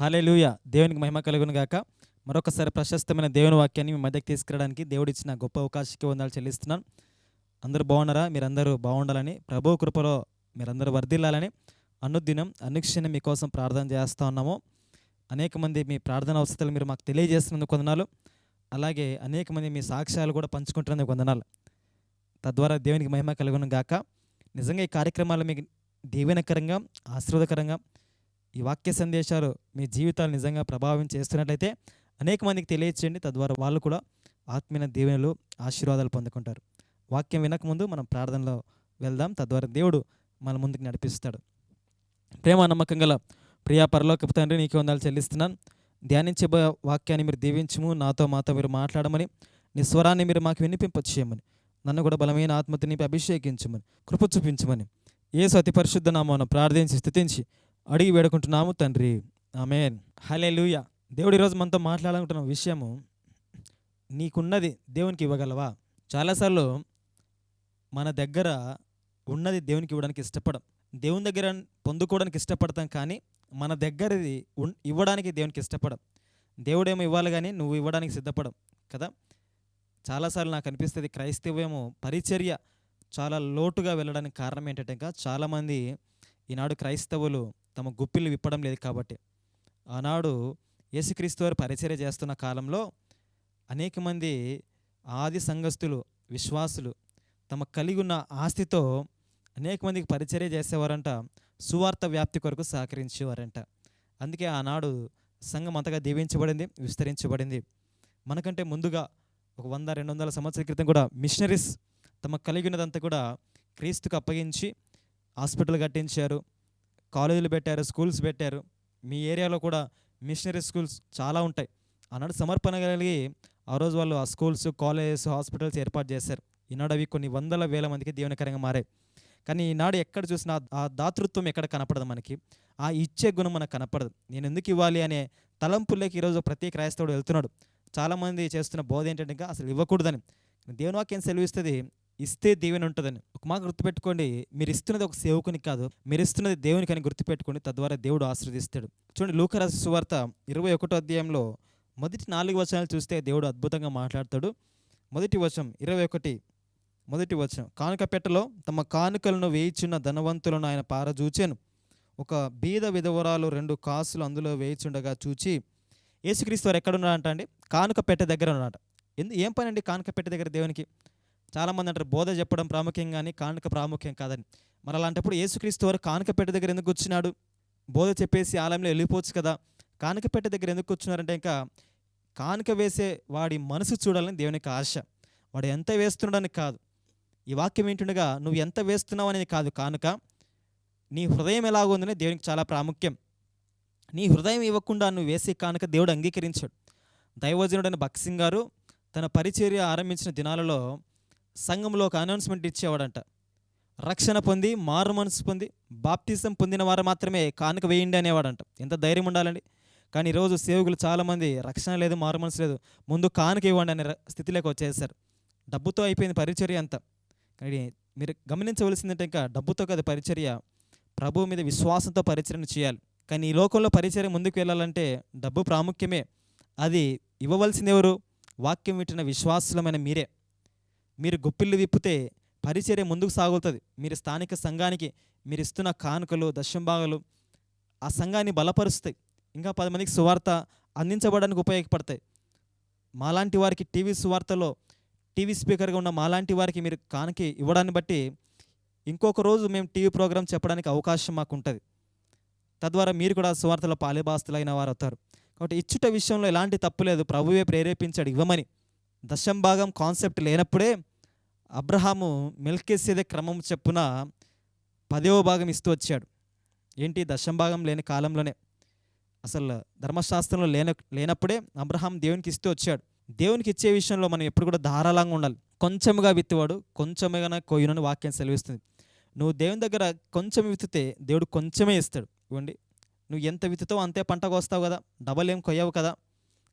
Hallelujah దేవునికి మహిమ కలుగును గాక. మరొకసారి ప్రశస్తమైన దేవుని వాక్యాన్ని మీ మధ్యకి తీసుకురావడానికి దేవుడిచ్చిన గొప్ప అవకాశానికి వందాలు చెల్లిస్తున్నాను. అందరూ బాగున్నారా? మీరందరూ బాగుండాలని ప్రభు కృపలో మీరందరూ వర్ధిల్లాలని అనుదినం అనుక్షణం మీకోసం ప్రార్థన చేస్తూ ఉన్నాము. అనేక మంది మీ ప్రార్థన అవసరాలు మీరు మాకు తెలియజేస్తున్నందుకు వందనాలు. అలాగే అనేక మంది మీ సాక్ష్యాలు కూడా పంచుకుంటున్నందుకు వందనాలు. తద్వారా దేవునికి మహిమ కలుగును గాక. నిజంగా ఈ కార్యక్రమాలు మీకు దీవెనకరంగా ఆశీర్వాదకరంగా ఈ వాక్య సందేశాలు మీ జీవితాలు నిజంగా ప్రభావం చేస్తున్నట్లయితే అనేక మందికి తెలియచేయండి. తద్వారా వాళ్ళు కూడా ఆత్మీయ దీవెనలు ఆశీర్వాదాలు పొందుకుంటారు. వాక్యం వినకముందు మనం ప్రార్థనలో వెళ్దాం. తద్వారా దేవుడు మన ముందుకు నడిపిస్తాడు. ప్రేమ నమ్మకం గల ప్రియా పరలోకపు తండ్రి నీకు వందాలు చెల్లిస్తున్నాను. ధ్యానించే బ- వాక్యాన్ని మీరు దీవించము. నాతో మాతో మీరు మాట్లాడమని నీ స్వరాన్ని మీరు మాకు వినిపింపచేయమని నన్ను కూడా బలమైన ఆత్మతో నింపి అభిషేకించమని కృప చూపించమని ఏ సతి పరిశుద్ధ నామాను ప్రార్థించి స్థుతించి అడిగి వేడుకుంటున్నాము తండ్రి. ఆమెన్. హలే లూయ దేవుడు ఈరోజు మనతో మాట్లాడాలనుకుంటున్న విషయము నీకున్నది దేవునికి ఇవ్వగలవా? చాలాసార్లు మన దగ్గర ఉన్నది దేవునికి ఇవ్వడానికి ఇష్టపడం దేవుని దగ్గర పొందుకోవడానికి ఇష్టపడతాం కానీ మన దగ్గరది ఇవ్వడానికి దేవునికి ఇష్టపడం. దేవుడేమో ఇవ్వాలి కానీ నువ్వు ఇవ్వడానికి సిద్ధపడం కదా? చాలాసార్లు నాకు అనిపిస్తుంది క్రైస్తవ్యము పరిచర్య చాలా లోటుగా వెళ్ళడానికి కారణం ఏంటంటే ఇంకా చాలామంది ఈనాడు క్రైస్తవులు తమ గుప్పిళ్ళు విప్పడం లేదు కాబట్టి. ఆనాడు యేసుక్రీస్తు వారు పరిచర్య చేస్తున్న కాలంలో అనేక మంది ఆది సంఘస్థులు విశ్వాసులు తమ కలిగి ఉన్న ఆస్తితో అనేక మందికి పరిచర్య చేసేవారంట సువార్త వ్యాప్తి కొరకు సహకరించేవారంట. అందుకే ఆనాడు సంఘం అంతగా దీవించబడింది విస్తరించబడింది. మనకంటే ముందుగా ఒక వంద రెండు వందల సంవత్సరాల క్రితం కూడా మిషనరీస్ తమ కలిగి ఉన్నదంతా కూడా క్రీస్తుకు అప్పగించి హాస్పిటల్ కట్టించారు కాలేజీలు పెట్టారు స్కూల్స్ పెట్టారు. మీ ఏరియాలో కూడా మిషనరీ స్కూల్స్ చాలా ఉంటాయి. అన్నాడు సమర్పణ కలిగి ఆ రోజు వాళ్ళు ఆ స్కూల్స్ కాలేజెస్ హాస్పిటల్స్ ఏర్పాటు చేశారు. ఈనాడు అవి కొన్ని వందల వేల మందికి దీవెనకరంగా మారాయి. కానీ ఈనాడు ఎక్కడ చూసినా ఆ దాతృత్వం ఎక్కడ కనపడదు మనకి. ఆ ఇచ్చే గుణం మనకు కనపడదు. నేను ఎందుకు ఇవ్వాలి అనే తలంపుల్లోకి ఈరోజు ప్రతి క్రైస్తవుడు వెళ్తున్నాడు. చాలామంది చేస్తున్న బోధ ఏంటంటే అసలు ఇవ్వకూడదని. దేవుని వాక్యం సెలవిస్తుంది ఇస్తే దేవుని ఉంటుందని. ఒక మాట గుర్తుపెట్టుకోండి. మీరు ఇస్తున్నది ఒక సేవకుని కాదు. మీరు ఇస్తున్నది దేవునికి అని గుర్తుపెట్టుకోండి. తద్వారా దేవుడు ఆశ్రదిస్తాడు చూడండి లూకరాజ సువార్త ఇరవై ఒకటో అధ్యాయంలో మొదటి నాలుగు వచనాలు చూస్తే దేవుడు అద్భుతంగా మాట్లాడతాడు. మొదటి వచనం ఇరవై ఒకటి. మొదటి వచనం. కానుక పెట్టలో తమ కానుకలను వేయిచున్న ధనవంతులను ఆయన పారజూచాను. ఒక బీద విధవరాలు రెండు కాసులు అందులో వేయిచుండగా చూచి యేసుక్రీస్తు వారు ఎక్కడ ఉన్నారంట అండి? కానుక పెట్టె దగ్గర ఉన్నారంట. ఎందు ఏం పని అండి కానుక పెట్టె దగ్గర దేవునికి? చాలామంది అంటారు బోధ చెప్పడం ప్రాముఖ్యం కానీ కానుక ప్రాముఖ్యం కాదని. మరి అలాంటప్పుడు యేసుక్రీస్తు వారు కానుక పెట్టె దగ్గర ఎందుకు కూర్చున్నాడు? బోధ చెప్పేసి ఆలయంలో వెళ్ళిపోవచ్చు కదా. కానుక పెట్టె దగ్గర ఎందుకు కూర్చున్నారంటే ఇంకా కానుక వేసే వాడి మనసు చూడాలని దేవునికి ఆశ. వాడు ఎంత వేస్తున్నాడని కాదు. ఈ వాక్యం ఏంటుండగా నువ్వు ఎంత వేస్తున్నావు అనేది కాదు. కానుక నీ హృదయం ఎలాగుందని దేవునికి చాలా ప్రాముఖ్యం. నీ హృదయం ఇవ్వకుండా నువ్వు వేసే కానుక దేవుడు అంగీకరించాడు. దైవజనుడైన భక్సింగ్ గారు తన పరిచర్య ఆరంభించిన దినాలలో సంఘంలో ఒక అనౌన్స్మెంట్ ఇచ్చేవాడంట. రక్షణ పొంది మారు మనసు పొంది బాప్తిజం పొందిన వారు మాత్రమే కానుక వేయండి అనేవాడంట. ఎంత ధైర్యం ఉండాలండి. కానీ ఈరోజు సేవకులు చాలామంది రక్షణ లేదు మారు మనసు లేదు ముందు కానుక ఇవ్వండి అనే ర- స్థితిలోకి వచ్చేసారు. డబ్బుతో అయిపోయింది పరిచర్య అంతా. కానీ మీరు గమనించవలసిందంటే ఇంకా డబ్బుతో కదా పరిచర్య. ప్రభువు మీద విశ్వాసంతో పరిచర్యను చేయాలి. కానీ ఈ లోకంలో పరిచర్య ముందుకు వెళ్ళాలంటే డబ్బు ప్రాముఖ్యమే. అది ఇవ్వవలసింది ఎవరు? వాక్యం వింటున్న విశ్వాసులమైన మీరే. మీరు గుప్పిళ్ళు విప్పితే పరిచర్య ముందుకు సాగుతుంది. మీరు స్థానిక సంఘానికి మీరు ఇస్తున్న కానుకలు దశంభాగాలు ఆ సంఘాన్ని బలపరుస్తాయి. ఇంకా పది మందికి సువార్త అందించబడడానికి ఉపయోగపడతాయి. మాలాంటి వారికి టీవీ సువార్తలో టీవీ స్పీకర్గా ఉన్న మాలాంటి వారికి మీరు కానుక ఇవ్వడాన్ని బట్టి ఇంకొక రోజు మేము టీవీ ప్రోగ్రాం చెప్పడానికి అవకాశం మాకు ఉంటుంది తద్వారా మీరు కూడా సువార్తలో పాలిబాస్తులైన వారు అవుతారు కాబట్టి ఇచ్చుట విషయంలో ఎలాంటి తప్పు లేదు. ప్రభువే ప్రేరేపించాడు ఇవ్వమని. దశం భాగం కాన్సెప్ట్ లేనప్పుడే అబ్రహాము మెల్కేసేదే క్రమం చెప్పున పదవ భాగం ఇస్తూ వచ్చాడు. ఏంటి? దశం భాగం లేని కాలంలోనే. అసలు ధర్మశాస్త్రంలో లేన లేనప్పుడే అబ్రహాం దేవునికి ఇస్తూ వచ్చాడు. దేవునికి ఇచ్చే విషయంలో మనం ఎప్పుడు కూడా ధారాళంగా ఉండాలి. కొంచెముగా విత్తువాడు కొంచెముగా కొయ్యునని వాక్యం సెలవిస్తుంది. నువ్వు దేవుని దగ్గర కొంచెం విత్తితే దేవుడు కొంచెమే ఇస్తాడు. ఇవ్వండి. నువ్వు ఎంత విత్తుతో అంతే పంటకు వస్తావు కదా. డబల్ ఏం కొయ్యవు కదా.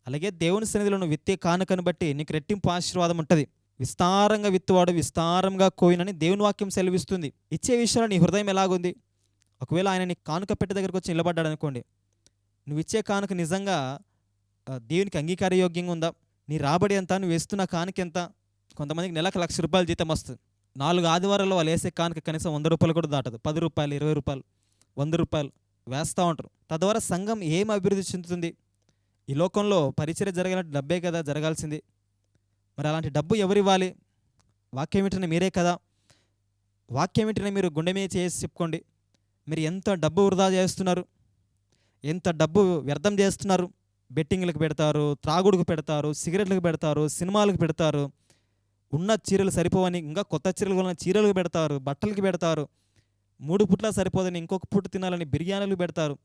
అలాగే దేవుని సన్నిధిలో నువ్వు విత్తే కానుకను బట్టి నీకు రెట్టింపు ఆశీర్వాదం ఉంటుంది. విస్తారంగా విత్తువాడు విస్తారంగా కోయినని దేవుని వాక్యం సెలవిస్తుంది. ఇచ్చే విషయంలో నీ హృదయం ఎలాగుంది? ఒకవేళ ఆయన నీ కానుక పెట్టె దగ్గరకు వచ్చి నిలబడ్డాడు అనుకోండి నువ్వు ఇచ్చే కానుక నిజంగా దేవునికి అంగీకారయోగ్యంగా ఉందా నీ రాబడి ఎంత? నువ్వు వేస్తున్న కానుక ఎంత? కొంతమందికి నెలకు లక్ష రూపాయలు జీతం వస్తుంది. నాలుగు ఆదివారాల్లో వాళ్ళు వేసే కానుక కనీసం వంద రూపాయలు కూడా దాటదు. పది రూపాయలు ఇరవై రూపాయలు వంద రూపాయలు వేస్తూ ఉంటారు. తద్వారా సంఘం ఏం అభివృద్ధి చెందుతుంది? ఈ లోకంలో పరిచయం జరగాలంటే డబ్బే కదా జరగాల్సింది. మరి అలాంటి డబ్బు ఎవరు ఇవ్వాలి? వాక్యం వింటున్న మీరే కదా. వాక్యం వింటున్న మీరు గుండె మీద చేసి చెప్పుకోండి. మీరు ఎంత డబ్బు వృధా చేస్తున్నారు? ఎంత డబ్బు వ్యర్థం చేస్తున్నారు? బెట్టింగ్లకు పెడతారు త్రాగుడుకు పెడతారు సిగరెట్లకు పెడతారు సినిమాలకు పెడతారు. ఉన్న చీరలు సరిపోవని ఇంకా కొత్త చీరలు కొన్న చీరలకు పెడతారు బట్టలకు పెడతారు. మూడు పుట్ల సరిపోదని ఇంకొక పుట్టు తినాలని బిర్యానీలు పెడతారు.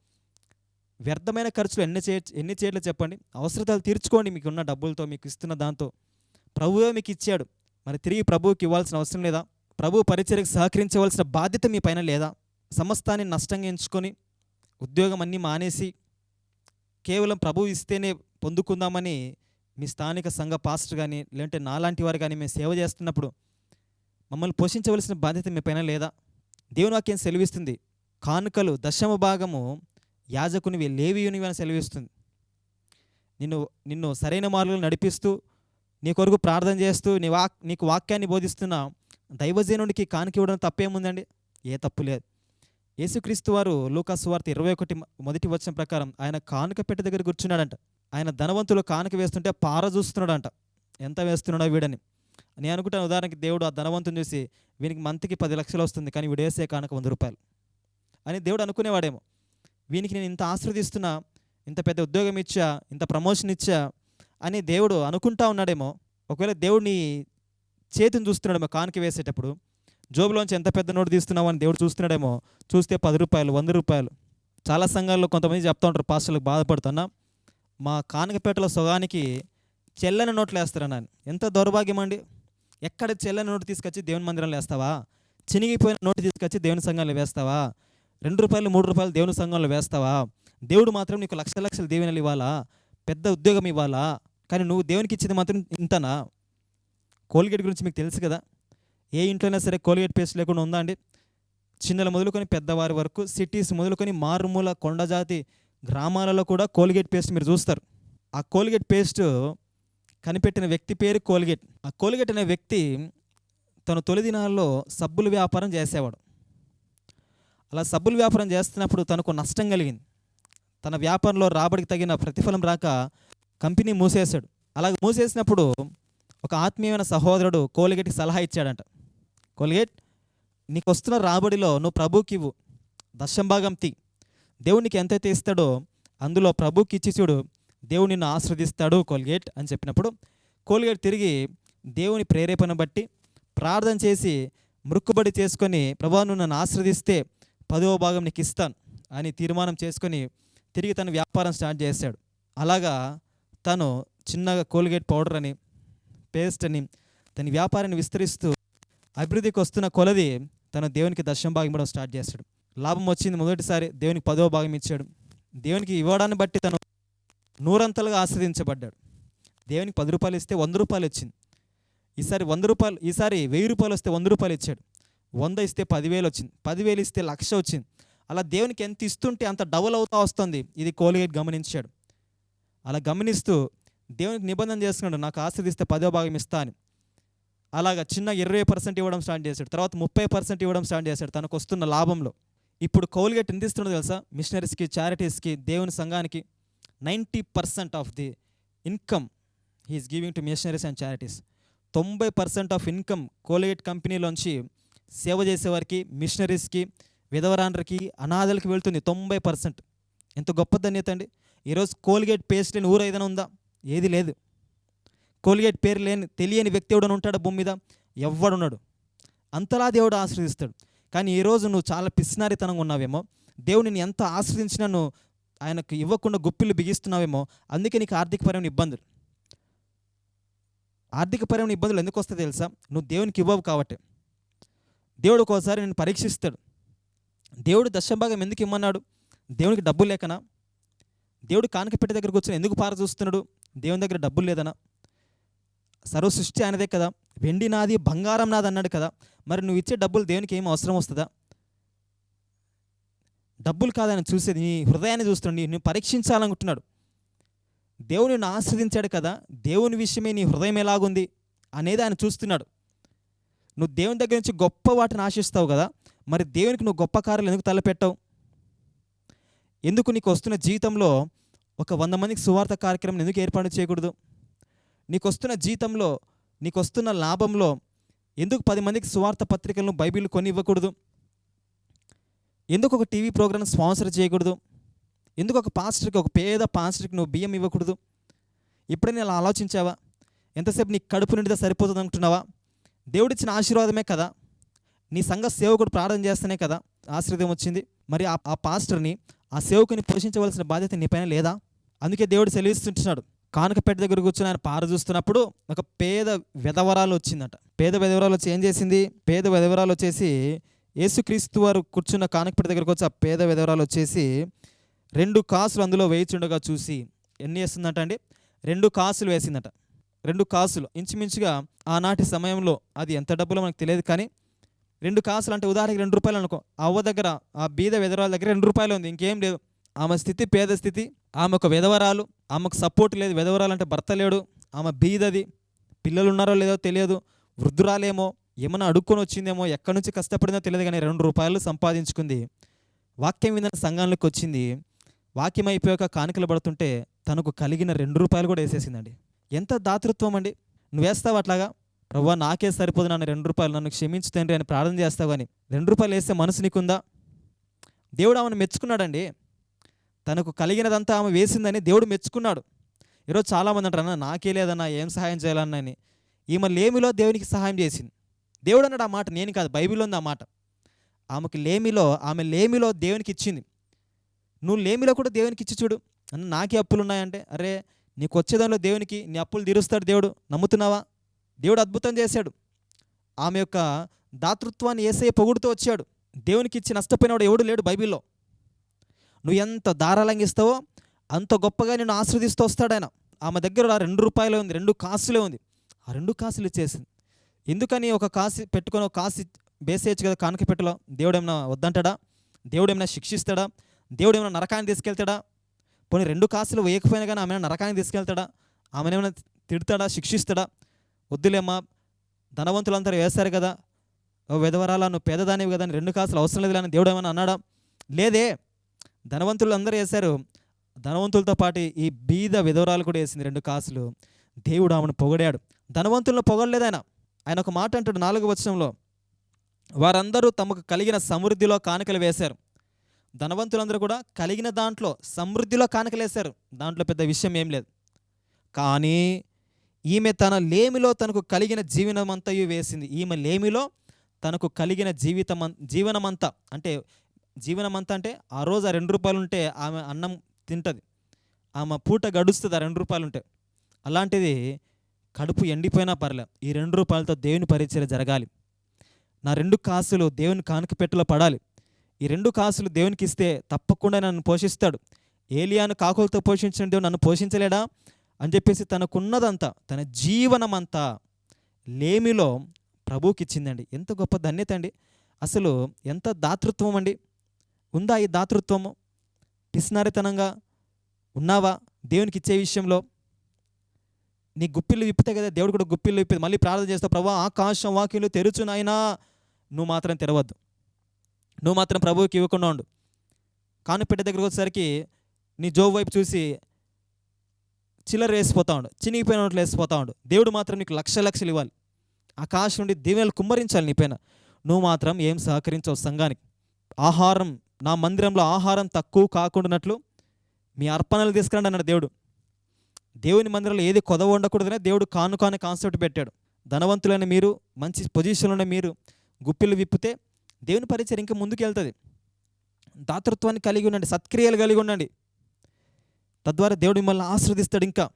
వ్యర్థమైన ఖర్చులు ఎన్ని చే ఎన్ని చేయట్లు చెప్పండి? అవసరతలు తీర్చుకోండి మీకు ఉన్న డబ్బులతో మీకు ఇస్తున్న దాంతో. ప్రభువే మీకు ఇచ్చాడు. మరి తిరిగి ప్రభువుకి ఇవ్వాల్సిన అవసరం లేదా? ప్రభు పరిచర్యకు సహకరించవలసిన బాధ్యత మీ పైన లేదా? సమస్తాన్ని నష్టంగా ఎంచుకొని ఉద్యోగం అన్నీ మానేసి కేవలం ప్రభు ఇస్తేనే పొందుకుందామని మీ స్థానిక సంఘ పాస్టర్ కానీ లేదంటే నాలాంటి వారు కానీ మేము సేవ చేస్తున్నప్పుడు మమ్మల్ని పోషించవలసిన బాధ్యత మీ పైన లేదా? దేవుని వాక్యం సెలవిస్తుంది. కానుకలు దశమ భాగము యాజకునివి లేవియునివి అని సెలవిస్తుంది. నిన్ను నిన్ను సరైన మార్గంలో నడిపిస్తూ నీ కొరకు ప్రార్థన చేస్తూ నీ వాక్ నీకు వాక్యాన్ని బోధిస్తున్న దైవజనుడికి కానుక ఇవ్వడం తప్పేముందండి? ఏ తప్పు లేదు. యేసుక్రీస్తు వారు లూకాసు వార్త ఇరవై ఒకటి మొదటి వచ్చిన ప్రకారం ఆయన కానుక పెట్టె దగ్గర కూర్చున్నాడంట. ఆయన ధనవంతులు కానుక వేస్తుంటే పార చూస్తున్నాడంట ఎంత వేస్తున్నాడో వీడని. నేను అనుకుంటాను ఉదాహరణకి దేవుడు ఆ ధనవంతుని చూసి వీనికి మంత్కి పది లక్షలు వస్తుంది కానీ వీడేసే కానుక వంద రూపాయలు అని దేవుడు అనుకునేవాడేమో. వీనికి నేను ఇంత ఆశ్రదిస్తున్నా ఇంత పెద్ద ఉద్యోగం ఇచ్చా ఇంత ప్రమోషన్ ఇచ్చా అని దేవుడు అనుకుంటా ఉన్నాడేమో. ఒకవేళ దేవుడిని చేతిని చూస్తున్నాడేమో కానుక వేసేటప్పుడు జోబులోంచి ఎంత పెద్ద నోటు తీస్తున్నావు అని దేవుడు చూస్తున్నాడేమో చూస్తే పది రూపాయలు వంద రూపాయలు. చాలా సంఘాల్లో కొంతమంది చెప్తా ఉంటారు పాస్టర్లకు బాధపడుతున్నా మా కానుకపేటలో సొగానికి చెల్లని నోట్లు వేస్తారన్నాను ఎంత దౌర్భాగ్యం అండి. ఎక్కడ చెల్లని నోటు తీసుకొచ్చి దేవుని మందిరంలో వేస్తావా? చినిగిపోయిన నోటు తీసుకొచ్చి దేవుని సంఘంలో వేస్తావా? రెండు రూపాయలు మూడు రూపాయలు దేవుని సంఘంలో వేస్తావా? దేవుడు మాత్రం నీకు లక్ష లక్షల దీవెనలు ఇవ్వాలా? పెద్ద ఉద్యోగం ఇవ్వాలా? కానీ నువ్వు దేవునికి ఇచ్చింది మాత్రం ఇంతనా? కోల్గేట్ గురించి మీకు తెలుసు కదా. ఏ ఇంట్లోనే సరే కోల్గేట్ పేస్ట్ లేకుండా ఉందా అండి? చిన్నల మొదలుకొని పెద్దవారి వరకు సిటీస్ మొదలుకొని మారుమూల కొండజాతి గ్రామాలలో కూడా కోల్గేట్ పేస్ట్ మీరు చూస్తారు. ఆ కోల్గేట్ పేస్ట్ కనిపెట్టిన వ్యక్తి పేరు కోల్గేట్. ఆ కోల్గేట్ అనే వ్యక్తి తన తొలి దినాల్లో సబ్బుల వ్యాపారం చేసేవాడు. అలా సబ్బుల వ్యాపారం చేస్తున్నప్పుడు తనకు నష్టం కలిగింది. తన వ్యాపారంలో రాబడికి తగిన ప్రతిఫలం రాక కంపెనీ మూసేశాడు. అలా మూసేసినప్పుడు ఒక ఆత్మీయమైన సహోదరుడు కోల్గేట్కి సలహా ఇచ్చాడంట. కోల్గేట్ నీకు వస్తున్న రాబడిలో నువ్వు ప్రభుకి ఇవ్వు దశంభాగం తీ. దేవునికి ఎంతైతే ఇస్తాడో అందులో ప్రభుకి ఇచ్చి చూడు. దేవుడు నిన్ను ఆశ్రదిస్తాడు కోల్గేట్ అని చెప్పినప్పుడు కోల్గేట్ తిరిగి దేవుని ప్రేరేపణ బట్టి ప్రార్థన చేసి మృక్కుబడి చేసుకొని ప్రభా నువ్వు నన్ను ఆశ్రదిస్తే పదవ భాగం నీకు ఇస్తాను అని తీర్మానం చేసుకొని తిరిగి తన వ్యాపారం స్టార్ట్ చేశాడు. అలాగా తను చిన్నగా కోల్గేట్ పౌడర్ అని పేస్ట్ అని తన వ్యాపారాన్ని విస్తరిస్తూ అభివృద్ధికి వస్తున్న కొలది తను దేవునికి దర్శనం భాగం ఇవ్వడం స్టార్ట్ చేస్తాడు లాభం వచ్చింది మొదటిసారి దేవునికి పదవ భాగం ఇచ్చాడు. దేవునికి ఇవ్వడాన్ని బట్టి తను నూరంతలుగా ఆస్వాదించబడ్డాడు. దేవునికి పది రూపాయలు ఇస్తే వంద రూపాయలు వచ్చింది. ఈసారి వంద రూపాయలు ఈసారి వెయ్యి రూపాయలు వస్తే వంద రూపాయలు ఇచ్చాడు. వంద ఇస్తే పదివేలు వచ్చింది పదివేలు ఇస్తే లక్ష వచ్చింది. అలా దేవునికి ఎంత ఇస్తుంటే అంత డబుల్ అవుతా వస్తుంది. ఇది కోలిగేట్ గమనించాడు. అలా గమనిస్తూ దేవునికి నిబంధన చేసుకున్నాడు నాకు ఆశ్రదిస్తే పదో భాగం ఇస్తా అని. అలాగా చిన్న ఇరవై పర్సెంట్ ఇవ్వడం స్టార్ట్ చేశాడు. తర్వాత ముప్పై పర్సెంట్ ఇవ్వడం స్టార్ట్ చేశాడు తనకు వస్తున్న లాభంలో. ఇప్పుడు కోల్గేట్ ఎంత ఇస్తుండో తెలుసా? మిషనరీస్కి చారిటీస్కి దేవుని సంఘానికి ninety percent of the income he is giving to missionaries and charities. తొంభై పర్సెంట్ ఆఫ్ ఇన్కమ్ కోల్గేట్ కంపెనీలోంచి సేవ చేసేవారికి మిషనరీస్కి విధవరాండ్రకి అనాథలకి వెళ్తుంది తొంభై పర్సెంట్. ఎంత గొప్ప ధన్యత అండి. ఈరోజు కోల్గేట్ పేస్ట్ లేని ఊరు ఏదైనా ఉందా? ఏది లేదు. కోల్గేట్ పేరు లేని తెలియని వ్యక్తి ఎవడని ఉంటాడు భూమి మీద? ఎవ్వడున్నాడు. అంతలా దేవుడు ఆశ్రదిస్తాడు కానీ ఈరోజు నువ్వు చాలా పిస్నారితనంగా ఉన్నావేమో. దేవుడిని ఎంత ఆశ్రయించినా నువ్వు ఆయనకు ఇవ్వకుండా గుప్పిలు బిగిస్తున్నావేమో అందుకే నీకు ఆర్థికపరమైన ఇబ్బందులు. ఆర్థికపరమైన ఇబ్బందులు ఎందుకు వస్తాయి తెలుసా? నువ్వు దేవునికి ఇవ్వవు కాబట్టి. దేవుడు ఒక్కోసారి నేను పరీక్షిస్తాడు. దేవుడు దశభాగం ఎందుకు ఇమ్మన్నాడు? దేవునికి డబ్బు లేకనా? దేవుడు కానుక పెట్టే దగ్గర కూర్చొని ఎందుకు పార చూస్తున్నాడు? దేవుని దగ్గర డబ్బులు లేదనా? సర్వ సృష్టి ఆయనదే కదా. వెండి నాది బంగారం నాది అన్నాడు కదా. మరి నువ్వు ఇచ్చే డబ్బులు దేవునికి ఏం అవసరం వస్తుందా? డబ్బులు కాదని చూసేది నీ హృదయాన్ని చూస్తుండి నువ్వు పరీక్షించాలనుకుంటున్నాడు. దేవుని ఆస్వాదించాడు ఆశ్రదించాడు కదా. దేవుని విషయమే నీ హృదయం ఎలాగుంది అనేది ఆయన చూస్తున్నాడు. నువ్వు దేవుని దగ్గర నుంచి గొప్ప వాటిని ఆశిస్తావు కదా మరి దేవునికి నువ్వు గొప్ప కార్యాలు ఎందుకు తలపెట్టావు? ఎందుకు నీకు వస్తున్న జీవితంలో ఒక వంద మందికి సువార్త కార్యక్రమం ఎందుకు ఏర్పాటు చేయకూడదు? నీకు వస్తున్న జీతంలో నీకు వస్తున్న లాభంలో ఎందుకు పది మందికి సువార్త పత్రికలను బైబిల్ కొని ఇవ్వకూడదు? ఎందుకు ఒక టీవీ ప్రోగ్రామ్ స్పాన్సర్ చేయకూడదు? ఎందుకు ఒక పాస్టర్కి ఒక పేద పాస్టర్కి నువ్వు బియ్యం ఇవ్వకూడదు? ఇప్పుడైనా అలా ఆలోచించావా? ఎంతసేపు నీ కడుపు నిండితే సరిపోతుంది అనుకుంటున్నావా దేవుడిచ్చిన ఆశీర్వాదమే కదా. నీ సంఘ సేవకుడు ప్రార్థన చేస్తేనే కదా ఆశీర్వాదం వచ్చింది. మరి ఆ ఆ పాస్టర్ని ఆ సేవకుని పోషించవలసిన బాధ్యత నీపైన లేదా? అందుకే దేవుడు సెలవిస్తుంటున్నాడు. కానుకపేట దగ్గర కూర్చొని ఆయన పార చూస్తున్నప్పుడు ఒక పేద విధవరాలు వచ్చిందట. పేద విధవరాలు వచ్చి ఏం చేసింది? పేద విధవరాలు వచ్చేసి యేసుక్రీస్తు వారు కూర్చున్న కానుకపేట దగ్గరకు వచ్చి ఆ పేద విధవరాలు వచ్చేసి రెండు కాసులు అందులో వేయిచుండగా చూసి ఎన్ని వేస్తుందట అండి? రెండు కాసులు వేసిందట. రెండు కాసులు. ఇంచుమించుగా ఆనాటి సమయంలో అది ఎంత డబ్బులో మనకు తెలియదు కానీ రెండు కాసులు అంటే ఉదాహరణకి రెండు రూపాయలు అనుకో. అవ్వ దగ్గర ఆ బీద విధవరాల దగ్గర రెండు రూపాయలు ఉంది. ఇంకేం లేదు. ఆమె స్థితి పేద స్థితి. ఆమె ఒక విధవరాలు ఆమెకు సపోర్ట్ లేదు. విధవరాలు అంటే భర్త లేడు. ఆమె బీదది. పిల్లలు ఉన్నారో లేదో తెలియదు. వృద్ధురాలేమో ఏమైనా అడుక్కొని వచ్చిందేమో ఎక్కడి నుంచి కష్టపడిందో తెలియదు కానీ రెండు రూపాయలు సంపాదించుకుంది. వాక్యం విన్న సంఘానికి వచ్చింది. వాక్యం అయిపోయాక కానుకలు పడుతుంటే తనకు కలిగిన రెండు రూపాయలు కూడా వేసేసిందండి. ఎంత దాతృత్వం అండి? నువ్వు వేస్తావు అట్లాగా? ప్రవ్వా నాకే సరిపోదు నన్ను రెండు రూపాయలు. నన్ను క్షమించు తండ్రి అని ప్రార్థన చేస్తావు రెండు రూపాయలు వేస్తే మనసు నీకుందా? దేవుడు ఆమెను మెచ్చుకున్నాడండి. తనకు కలిగినదంతా ఆమె వేసిందని దేవుడు మెచ్చుకున్నాడు. ఈరోజు చాలామంది అంటారు అన్న నాకే లేదన్నా ఏం సహాయం చేయాలన్నా అని. ఈమె లేమిలో దేవునికి సహాయం చేసింది. దేవుడు అన్నాడు ఆ మాట నేను కాదు బైబిల్లో ఉంది ఆ మాట. ఆమెకి లేమిలో ఆమె లేమిలో దేవునికి ఇచ్చింది. నువ్వు లేమిలో కూడా దేవునికి ఇచ్చి చూడు. అన్న నాకే అప్పులు ఉన్నాయంటే అరే నీకు వచ్చేదానిలో దేవునికి నీ అప్పులు తీరుస్తాడు దేవుడు. నమ్ముతున్నావా? దేవుడు అద్భుతం చేశాడు. ఆమె యొక్క దాతృత్వాన్ని ఏసే పొగుడుతూ వచ్చాడు. దేవునికి ఇచ్చి నష్టపోయినవాడు ఎవడు లేడు బైబిల్లో. నువ్వు ఎంత దారాళంగిస్తావో అంత గొప్పగా నేను ఆస్వాదిస్తూ వస్తాడు ఆయన. ఆమె దగ్గర రెండు రూపాయలే ఉంది రెండు కాసులే ఉంది. ఆ రెండు కాసులు ఇచ్చేసింది. ఎందుకని ఒక కాసి పెట్టుకొని ఒక కాసి బేసేయచ్చు కదా కానుక పెట్టలో? దేవుడు ఏమైనా వద్దంటాడా? దేవుడు ఏమైనా శిక్షిస్తాడా? దేవుడు ఏమైనా నరకాన్ని తీసుకెళ్తాడా? పోనీ రెండు కాసులు వేయకపోయినా కానీ ఆమె నరకానికి తీసుకెళ్తాడా? ఆమెను ఏమైనా తిడతాడా? శిక్షిస్తాడా? వద్దులేమ్మా ధనవంతులంతా వేస్తారు కదా. ఓ విధవరాలా నువ్వు పేదదానివి కదా అని రెండు కాసులు అవసరం లేదు అని దేవుడు ఏమైనా అన్నాడా? లేదే ధనవంతులు అందరూ వేశారు. ధనవంతులతో పాటు ఈ బీద విధవరాలు కూడా వేసింది రెండు కాసులు. దేవుడు ఆమెను పొగడాడు. ధనవంతులను పొగడలేదు ఆయన. ఆయన ఒక మాట అంటాడు నాలుగు వచనంలో. వారందరూ తమకు కలిగిన సమృద్ధిలో కానుకలు వేశారు. ధనవంతులందరూ కూడా కలిగిన దాంట్లో సమృద్ధిలో కానుకలేశారు. దాంట్లో పెద్ద విషయం ఏం లేదు. కానీ ఈమె తన లేమిలో తనకు కలిగిన జీవనమంతయు వేసింది. ఈమె లేమిలో తనకు కలిగిన జీవితం జీవనమంతా అంటే జీవనమంతా అంటే ఆ రోజు ఆ రెండు రూపాయలు ఉంటే ఆమె అన్నం తింటుంది. ఆమె పూట గడుస్తుంది ఆ రెండు రూపాయలు ఉంటే అలాంటిది కడుపు ఎండిపోయినా పర్లే ఈ రెండు రూపాయలతో దేవుని పరిచయం జరగాలి. నా రెండు కాసులు దేవుని కానుక పెట్టెలో పడాలి. ఈ రెండు కాసులు దేవునికి ఇస్తే తప్పకుండా నన్ను పోషిస్తాడు. ఏలియాను కాకులతో పోషించిన దేవుడు నన్ను పోషించలేడా? అని చెప్పేసి తనకున్నదంతా తన జీవనమంతా లేమిలో ప్రభువుకి ఇచ్చిందండి ఎంత గొప్ప ధన్యత అండి. అసలు ఎంత దాతృత్వం అండి. ఉందా ఈ దాతృత్వము? పిసినారితనంగా ఉన్నావా దేవునికి ఇచ్చే విషయంలో? నీ గుప్పిళ్ళు విప్పితే కదా దేవుడు కూడా గుప్పిళ్ళు విప్పి మళ్ళీ ప్రార్థన చేస్తావు ప్రభా ఆకాశం వాకిలు తెరుచు నాయనా. నువ్వు మాత్రం తెరవద్దు. నువ్వు మాత్రం ప్రభువుకి ఇవ్వకుండా ఉండు. కానుపెట్ట దగ్గరకు వచ్చేసరికి నీ జోబు వైపు చూసి చిల్లర వేసిపోతా ఉండు. చినిగిపోయిన నోట్లు వేసిపోతా ఉండు. దేవుడు మాత్రం నీకు లక్ష లక్షలు ఇవ్వాలి. ఆకాశం నుండి దీవెనలు కుమ్మరించాలి నీ పైన. నువ్వు మాత్రం ఏం సహకరించవు సంఘానికి. ఆహారం నా మందిరంలో ఆహారం తక్కువ కాకుండానట్లు మీ అర్పణలు తీసుకురండి అన్నాడు దేవుడు. దేవుని మందిరంలో ఏది కొదవ ఉండకూడదనే దేవుడు కానుక కాన్సెప్ట్ పెట్టాడు. ధనవంతులైన మీరు మంచి పొజిషన్లో మీరు గుప్పిలు విప్పితే దేవుని పరిచయం ఇంకా ముందుకు వెళ్తుంది దాతృత్వాన్ని కలిగి ఉండండి సత్క్రియలు కలిగి ఉండండి. తద్వారా దేవుడు మిమ్మల్ని ఆశ్రదిస్తాడు ఇంకా.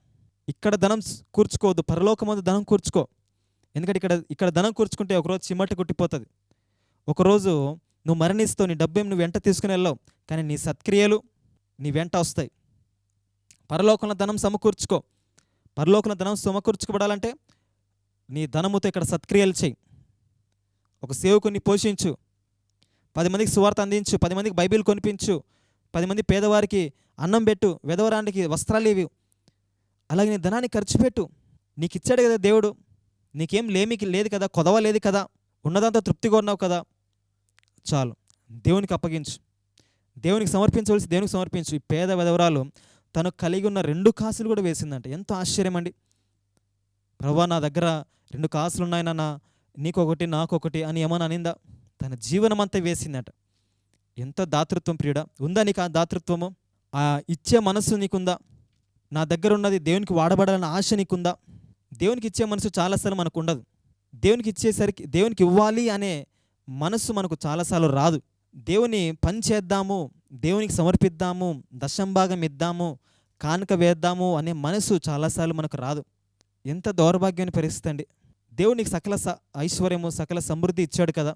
ఇక్కడ ధనం కూర్చుకోవద్దు పరలోకమందు ధనం కూర్చుకో. ఎందుకంటే ఇక్కడ ఇక్కడ ధనం కూర్చుకుంటే ఒకరోజు చిమ్మట కొట్టిపోతుంది. ఒకరోజు నువ్వు మరణిస్తూ నీ డబ్బేం నువ్వు వెంట తీసుకుని వెళ్ళావు. కానీ నీ సత్క్రియలు నీ వెంట వస్తాయి. పరలోకంలో ధనం సమకూర్చుకో. పరలోకంలో ధనం సమకూర్చుకోబడాలంటే నీ ధనముతో ఇక్కడ సత్క్రియలు చేయి. ఒక సేవకుని పోషించు. పది మందికి సువార్త అందించు పది మందికి బైబిల్ కొనిపించు పది మంది పేదవారికి అన్నం పెట్టు వెదవరానికి వస్త్రాలు ఇవి అలాగే నీ ధనాన్ని ఖర్చు పెట్టు. నీకు ఇచ్చాడు కదా దేవుడు. నీకేం లేమికి లేదు కదా కొదవ లేదు కదా. ఉన్నదంతా తృప్తిగా ఉన్నావు కదా. చాలు. దేవునికి అప్పగించు. దేవునికి సమర్పించవలసి దేవునికి సమర్పించు. ఈ పేద విధవరాలు తను కలిగి ఉన్న రెండు కాసులు కూడా వేసిందంట. ఎంతో ఆశ్చర్యం అండి. ప్రభా నా దగ్గర రెండు కాసులు ఉన్నాయి నాన్న. నీకొకటి నాకొకటి అని ఏమని అనిందా? తన జీవనమంతా వేసిందట. ఎంత దాతృత్వం ప్రియుడా? ఉందా నీకు ఆ దాతృత్వము? ఆ ఇచ్చే మనస్సు నీకుందా? నా దగ్గర ఉన్నది దేవునికి వాడబడాలన్న ఆశ నీకుందా? దేవునికి ఇచ్చే మనసు చాలాసార్లు మనకు ఉండదు దేవునికి ఇచ్చేసరికి దేవునికి ఇవ్వాలి అనే మనస్సు మనకు చాలాసార్లు రాదు. దేవుని పని చేద్దాము దేవునికి సమర్పిద్దాము దశంభాగం ఇద్దాము కానుక వేద్దాము అనే మనసు చాలాసార్లు మనకు రాదు. ఎంత దౌర్భాగ్యాన్ని పరిస్థితి అండి. దేవునికి సకల ఐశ్వర్యము సకల సమృద్ధి ఇచ్చాడు కదా.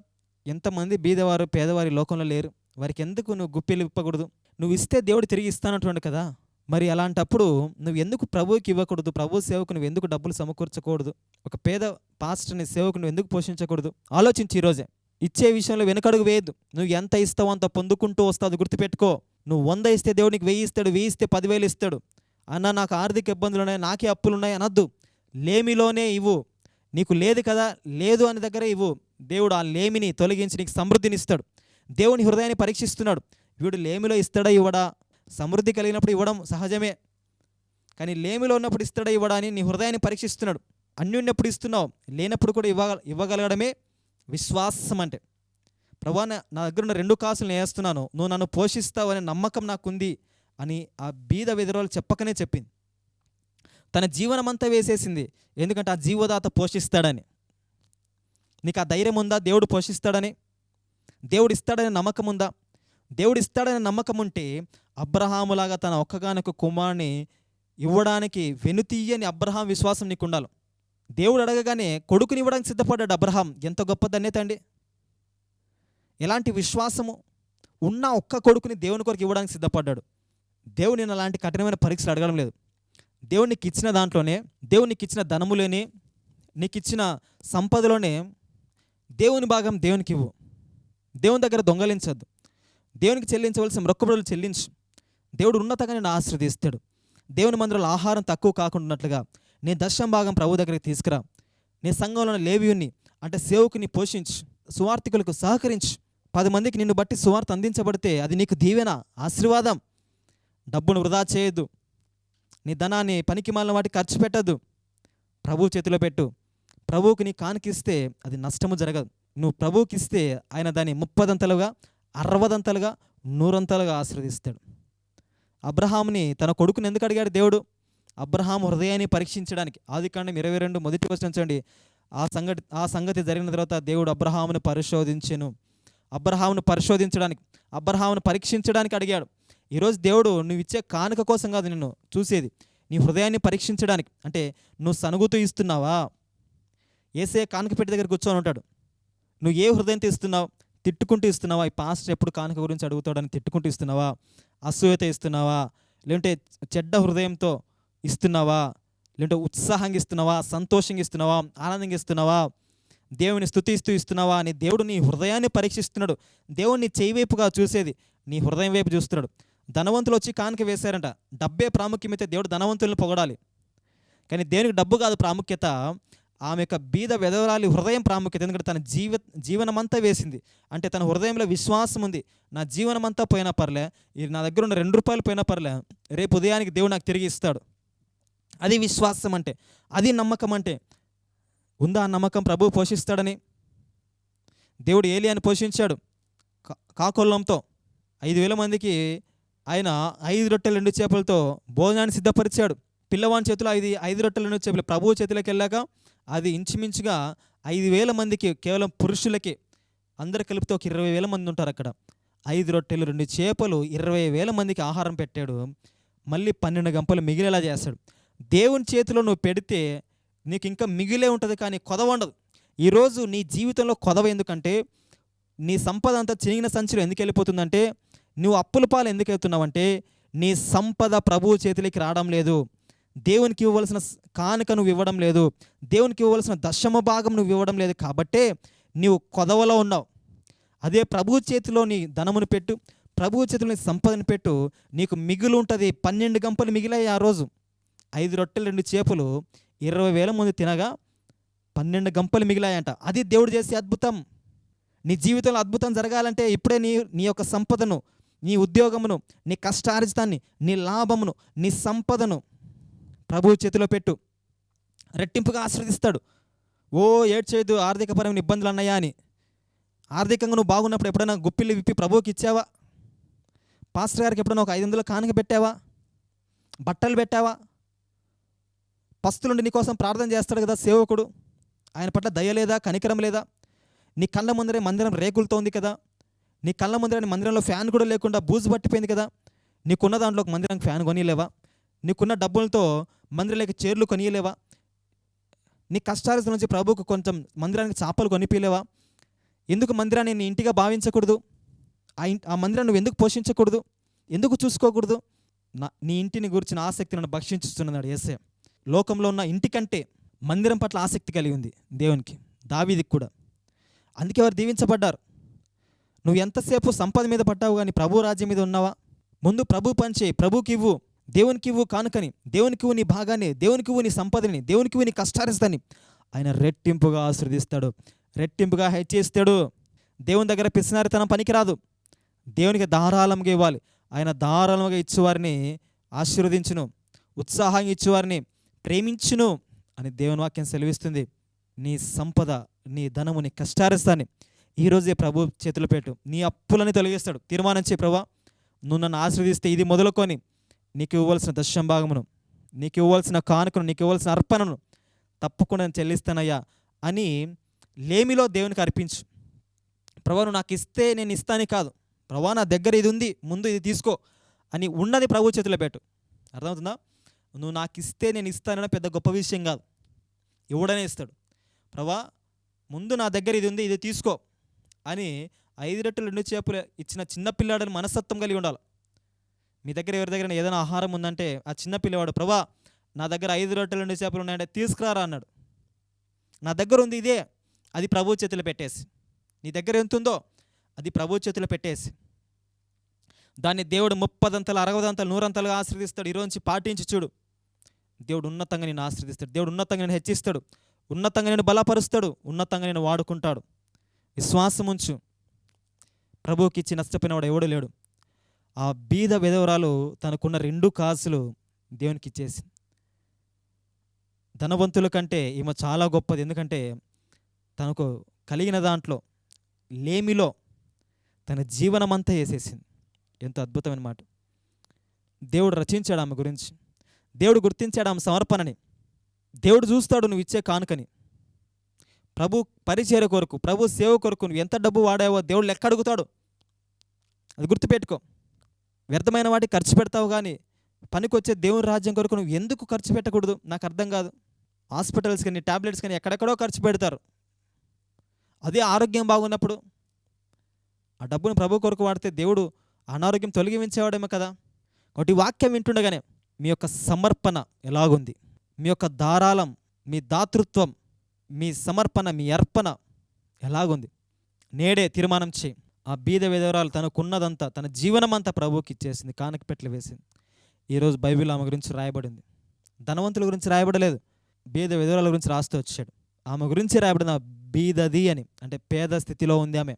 ఎంతమంది బీదవారు పేదవారి లోకంలో లేరు. వారికి ఎందుకు నువ్వు గుప్పిలు ఇప్పకూడదు నువ్వు ఇస్తే దేవుడు తిరిగి ఇస్తానంటున్నాడు కదా. మరి అలాంటప్పుడు నువ్వు ఎందుకు ప్రభువుకి ఇవ్వకూడదు? ప్రభు సేవకు నువ్వు ఎందుకు డబ్బులు సమకూర్చకూడదు? ఒక పేద పాస్టర్ని సేవకు నువ్వు ఎందుకు పోషించకూడదు? ఆలోచించి ఈరోజే ఇచ్చే విషయంలో వెనకడుగు వేయద్దు. నువ్వు ఎంత ఇస్తావో అంత పొందుకుంటూ వస్తావు గుర్తుపెట్టుకో. నువ్వు వంద ఇస్తే దేవునికి వెయ్యి ఇస్తాడు వెయ్యి ఇస్తే పదివేలు ఇస్తాడు. అన్న నాకు ఆర్థిక ఇబ్బందులు ఉన్నాయి నాకే అప్పులు ఉన్నాయి అనొద్దు. లేమిలోనే ఇవ్వు. నీకు లేదు కదా లేదు అని దగ్గర ఇవ్వు. దేవుడు ఆ లేమిని తొలగించి నీకు సమృద్ధిని ఇస్తాడు దేవుని హృదయాన్ని పరీక్షిస్తున్నాడు. వీడు లేమిలో ఇస్తాడా ఇవ్వడా? సమృద్ధి కలిగినప్పుడు ఇవ్వడం సహజమే. కానీ లేమిలో ఉన్నప్పుడు ఇస్తాడా ఇవ్వడా అని నీ హృదయాన్ని పరీక్షిస్తున్నాడు. అన్యున్నప్పుడు ఇస్తున్నావు. లేనప్పుడు కూడా ఇవ్వ ఇవ్వగలగడమే విశ్వాసం అంటే. ప్రభా నా దగ్గర ఉన్న రెండు కాసులు నేను వేస్తున్నాను. నువ్వు నన్ను పోషిస్తావు అనే నమ్మకం నాకుంది అని ఆ బీద విధురాలు చెప్పకనే చెప్పింది. తన జీవనమంతా వేసేసింది. ఎందుకంటే ఆ జీవదాత పోషిస్తాడని. నీకు ఆ ధైర్యం ఉందా దేవుడు పోషిస్తాడని. దేవుడు ఇస్తాడనే నమ్మకం ఉందా దేవుడు ఇస్తాడనే నమ్మకం ఉంటే అబ్రహాములాగా తన ఒక్కగానొక్క కుమారుని ఇవ్వడానికి వెనుతీయని అబ్రహాం విశ్వాసం నీకు ఉండాలి దేవుడు అడగగానే కొడుకుని ఇవ్వడానికి సిద్ధపడ్డాడు అబ్రహాం. ఎంత గొప్ప ధన్యత అండి ఎలాంటి విశ్వాసము ఉన్న ఒక్క కొడుకుని దేవుని కొరకు ఇవ్వడానికి సిద్ధపడ్డాడు. దేవుడు నేను అలాంటి కఠినమైన పరీక్షలు అడగడం లేదు. దేవుడు నీకు ఇచ్చిన దాంట్లోనే దేవుడు నీకు ఇచ్చిన ధనములోనే నీకు ఇచ్చిన సంపదలోనే దేవుని భాగం దేవునికి ఇవ్వు. దేవుని దగ్గర దొంగలించద్దు. దేవునికి చెల్లించవలసిన మొక్కబడులు చెల్లించు. దేవుడు ఉన్నతంగా నేను ఆశ్రదిస్తాడు దేవుని మందిరంలో ఆహారం తక్కువ కాకుండా ఉన్నట్లుగా నీ దశం భాగం ప్రభు దగ్గరికి తీసుకురా. నీ సంఘంలోని ఉన్న లేవియుని అంటే సేవకుని పోషించు. సువార్థికులకు సహకరించు. పది మందికి నిన్ను బట్టి సువార్త అందించబడితే అది నీకు దీవెన ఆశీర్వాదం. డబ్బును వృధా చేయొద్దు. నీ ధనాన్ని పనికి మాలిన వాటికి ఖర్చు పెట్టద్దు. ప్రభు చేతిలో పెట్టు. ప్రభువుకి నీ కానుకిస్తే అది నష్టము జరగదు. నువ్వు ప్రభువుకి ఇస్తే ఆయన దాన్ని ముప్పదంతలుగా అరవదంతలుగా నూరంతలుగా ఆశీర్వదిస్తాడు. అబ్రహాముని తన కొడుకుని ఎందుకు అడిగాడు దేవుడు? అబ్రహాం హృదయాన్ని పరీక్షించడానికి. ఆది కాండం ఇరవై రెండు మొదటి వచ్చిన చూడండి. ఆ సంగతి ఆ సంగతి జరిగిన తర్వాత దేవుడు అబ్రహామును పరిశోధించెను. అబ్రహామును పరిశోధించడానికి అబ్రహామును పరీక్షించడానికి అడిగాడు. ఈరోజు దేవుడు నువ్వు ఇచ్చే కానుక కోసం కాదు నిన్ను చూసేది. నీ హృదయాన్ని పరీక్షించడానికి. అంటే నువ్వు సనుగుతూ ఇస్తున్నావా? ఏసే కానుక దగ్గర కూర్చొని ఉంటాడు. నువ్వు ఏ హృదయంతో ఇస్తున్నావు తిట్టుకుంటూ ఇస్తున్నావా? ఈ పాస్టర్ ఎప్పుడు కానుక గురించి అడుగుతాడని తిట్టుకుంటూ ఇస్తున్నావా? అసూయత ఇస్తున్నావా? లేదంటే చెడ్డ హృదయంతో ఇస్తున్నావా? లేదంటే ఉత్సాహంగా ఇస్తున్నావా? సంతోషంగా ఇస్తున్నావా? ఆనందంగా ఇస్తున్నావా? దేవుని స్థుతిస్తూ ఇస్తున్నావా? అని దేవుడు నీ హృదయాన్ని పరీక్షిస్తున్నాడు. దేవుడిని చేయి వైపుగా చూసేది నీ హృదయం వైపు చూస్తున్నాడు. ధనవంతులు వచ్చి కానుక వేశారంట. డబ్బే ప్రాముఖ్యమైతే దేవుడు ధనవంతులను పొగడాలి. కానీ దేవునికి డబ్బు కాదు ప్రాముఖ్యత? ఆమె యొక్క బీద వెదవరాలి హృదయం ప్రాముఖ్యత. ఎందుకంటే తన జీవ జీవనమంతా వేసింది. అంటే తన హృదయంలో విశ్వాసం ఉంది. నా జీవనమంతా పోయినా పర్లే ఇది నా దగ్గర ఉన్న రెండు రూపాయలు పోయినా పర్లే రేపు ఉదయానికి దేవుడు నాకు తిరిగి ఇస్తాడు. అది విశ్వాసం అంటే అది నమ్మకం అంటే. ఉందా ఆ నమ్మకం? ప్రభు పోషిస్తాడని. దేవుడు ఏలియాని పోషించాడు. కా- కాకొల్లంతో ఐదు వేల మందికి ఆయన ఐదు రొట్టెలు రెండు చేపలతో భోజనాన్ని సిద్ధపరిచాడు. పిల్లవాని చేతిలో ఐదు ఐదు రొట్టెలను రెండు ప్రభువు చేతిలోకి వెళ్ళాక అది ఇంచుమించుగా ఐదు వేల మందికి కేవలం పురుషులకి అందరు కలిపితే ఒక ఇరవై వేల మంది ఉంటారు అక్కడ. ఐదు రొట్టెలు రెండు చేపలు ఇరవై వేల మందికి ఆహారం పెట్టాడు. మళ్ళీ పన్నెండు గంపలు మిగిలేలా చేస్తాడు. దేవుని చేతిలో నువ్వు పెడితే నీకు ఇంకా మిగిలే ఉంటుంది కానీ కొదవ ఉండదు. ఈరోజు నీ జీవితంలో కొదవ ఎందుకంటే నీ సంపద అంతా చిరిగిన సంచిలో ఎందుకు వెళ్ళిపోతుందంటే నువ్వు అప్పుల పాలు ఎందుకు వెళ్తున్నావంటే నీ సంపద ప్రభువు చేతిలోకి రావడం లేదు. దేవునికి ఇవ్వవలసిన కానుక నువ్వు ఇవ్వడం లేదు. దేవునికి ఇవ్వవలసిన దశమ భాగం నువ్వు ఇవ్వడం లేదు కాబట్టే నీవు కొదవలో ఉన్నావు. అదే ప్రభు చేతిలో నీ ధనమును పెట్టు. ప్రభు చేతిలో నీ సంపదను పెట్టు. నీకు మిగులు ఉంటుంది పన్నెండు గంపలు మిగిలాయి ఆ రోజు. ఐదు రొట్టెలు రెండు చేపలు ఇరవై వేల మంది తినగా పన్నెండు గంపలు మిగిలాయంట. అది దేవుడు చేసే అద్భుతం. నీ జీవితంలో అద్భుతం జరగాలంటే ఇప్పుడే నీ నీ యొక్క సంపదను నీ ఉద్యోగమును నీ కష్టార్జితాన్ని నీ లాభమును నీ సంపదను ప్రభు చేతిలో పెట్టు. రెట్టింపుగా ఆశ్రదిస్తాడు ఓ ఏడ్చేదు ఆర్థికపరమైన ఇబ్బందులు అన్నాయా అని. ఆర్థికంగా నువ్వు బాగున్నప్పుడు ఎప్పుడైనా గుప్పిళ్ళు విప్పి ప్రభువుకి ఇచ్చావా? పాస్టర్ గారికి ఎప్పుడైనా ఒక ఐదు వందలు కానుక పెట్టావా? బట్టలు పెట్టావా? పస్తులుండి నీకోసం ప్రార్థన చేస్తాడు కదా సేవకుడు. ఆయన పట్ల దయ లేదా కనికరం లేదా? నీ కళ్ళ ముందరే మందిరం రేకులుతోంది కదా? నీ కళ్ళ ముందరే మందిరంలో ఫ్యాన్ కూడా లేకుండా బూజు పట్టిపోయింది కదా? నీకున్న దాంట్లో ఒక మందిరానికి ఫ్యాన్ కొనిలేవా నీకున్న డబ్బులతో మందిరంలోకి చీరలు కొనియలేవా? నీ కష్టాల నుంచి ప్రభువుకు కొంచెం మందిరానికి చేపలు కొనిపించలేవా ఎందుకు మందిరాన్ని నీ ఇంటిగా భావించకూడదు? ఆ ఇంటి ఆ మందిరాన్ని నువ్వు ఎందుకు పోషించకూడదు? ఎందుకు చూసుకోకూడదు? నా నీ ఇంటిని గురించిన ఆసక్తి నన్ను భక్షించుతున్నాడు ఏసే లోకంలో ఉన్న ఇంటికంటే మందిరం పట్ల ఆసక్తి కలిగి ఉంది దేవునికి దావీదికి కూడా. అందుకే వారు దీవించబడ్డారు. నువ్వు ఎంతసేపు సంపద మీద పడ్డావు కానీ ప్రభు రాజ్యం మీద ఉన్నావా? ముందు ప్రభు పంచే ప్రభుకి ఇవ్వు. దేవునికి ఇవ్వు కానుకని దేవునికి ఇవ్వు నీ భాగాన్ని దేవునికి ఇవ్వు నీ సంపదని దేవునికి ఇవ్వు నీ కష్టారిస్తాని ఆయన రెట్టింపుగా ఆశ్రదిస్తాడు రెట్టింపుగా హెచ్చిస్తాడు దేవుని దగ్గర పిసినారితనం పనికిరాదు. దేవునికి ధారాళంగా ఇవ్వాలి. ఆయన ధారాళంగా ఇచ్చేవారిని ఆశీర్వదించును. ఉత్సాహంగా ఇచ్చేవారిని ప్రేమించును అని దేవుని వాక్యం సెలవిస్తుంది. నీ సంపద నీ ధనము నీ కష్టారిస్తాన్ని ఈరోజే ప్రభు చేతులు పెట్టు. నీ అప్పులని తొలగిస్తాడు. తీర్మానించే ప్రభా. నువ్వు నన్ను ఆశీర్వదిస్తే ఇది మొదలుకొని నీకు ఇవ్వాల్సిన దశం భాగమును నీకు ఇవ్వాల్సిన కానుకను నీకు ఇవ్వాల్సిన అర్పణను తప్పకుండా నేను చెల్లిస్తానయ్యా అని లేమిలో దేవునికి అర్పించు. ప్రభా నువ్వు నాకు ఇస్తే నేను ఇస్తాను కాదు. ప్రభా నా దగ్గర ఇది ఉంది ముందు ఇది తీసుకో అని ఉన్నది ప్రభు చేతిలో పెట్టు. అర్థమవుతుందా? నువ్వు నాకు ఇస్తే నేను ఇస్తానని పెద్ద గొప్ప విషయం కాదు. ఎవడనే ఇస్తాడు. ప్రభా ముందు నా దగ్గర ఇది ఉంది ఇది తీసుకో అని ఐదు రెట్లు రెండు చేపలు ఇచ్చిన చిన్న పిల్లాడని మనస్తత్వం కలిగి ఉండాలి. మీ దగ్గర ఎవరి దగ్గర ఏదైనా ఆహారం ఉందంటే ఆ చిన్న పిల్లవాడు ప్రభా నా దగ్గర ఐదు రొట్టెలు రెండు చేపలు ఉన్నాయంటే తీసుకురారా అన్నాడు. నా దగ్గర ఉంది ఇదే అది ప్రభు చేతిలో పెట్టేసి. నీ దగ్గర ఎంత ఉందో అది ప్రభు చేతిలో పెట్టేసి. దాన్ని దేవుడు ముప్పదంతలు అరవదంతలు నూరంతలుగా ఆశ్రదిస్తాడు ఈరోజు పాటించి చూడు. దేవుడు ఉన్నతంగా నేను ఆశ్రదిస్తాడు దేవుడు ఉన్నతంగా నేను హెచ్చిస్తాడు. ఉన్నతంగా నేను బలపరుస్తాడు. ఉన్నతంగా నేను వాడుకుంటాడు. విశ్వాసం ఉంచు ప్రభువుకి ఇచ్చి నష్టపోయినవాడు ఎవడు లేడు. ఆ బీద విధవరాలు తనకున్న రెండు కాసులు దేవునికి ఇచ్చేసింది ధనవంతుల కంటే ఈమె చాలా గొప్పది. ఎందుకంటే తనకు కలిగిన దాంట్లో లేమిలో తన జీవనమంతా వేసేసింది. ఎంత అద్భుతమైన మాట. దేవుడు రచించాడు ఆమె గురించి. దేవుడు గుర్తించాడు ఆమె సమర్పణని. దేవుడు చూస్తాడు నువ్వు ఇచ్చే కానుకని. ప్రభు పరిచయ కొరకు ప్రభు సేవ కొరకు నువ్వు ఎంత డబ్బు వాడావో దేవుడు లెక్క అడుగుతాడు. అది గుర్తుపెట్టుకో. వ్యర్థమైన వాటికి ఖర్చు పెడతావు కానీ పనికొచ్చే దేవుని రాజ్యం కొరకు నువ్వు ఎందుకు ఖర్చు పెట్టకూడదు? నాకు అర్థం కాదు. హాస్పిటల్స్ కానీ టాబ్లెట్స్ కానీ ఎక్కడెక్కడో ఖర్చు పెడతారు. అదే ఆరోగ్యం బాగున్నప్పుడు. ఆ డబ్బును ప్రభు కొరకు వాడితే దేవుడు అనారోగ్యం తొలగించేవాడేమో కదా. ఒకటి వాక్యం వింటుండగానే మీ యొక్క సమర్పణ ఎలాగుంది? మీ యొక్క ధారాళం మీ దాతృత్వం మీ సమర్పణ మీ అర్పణ ఎలాగుంది? నేడే తీర్మానం చేయి. ఆ బీద విధవరాలు తనకున్నదంతా తన జీవనమంతా ప్రభువుకి ఇచ్చేసింది కానక పెట్లు వేసింది. ఈరోజు బైబిల్ ఆమె గురించి రాయబడింది. ధనవంతుల గురించి రాయబడలేదు. బీద విధవరాల గురించి రాస్తూ వచ్చాడు. ఆమె గురించి రాయబడిన బీదది అని అంటే పేద స్థితిలో ఉంది ఆమె.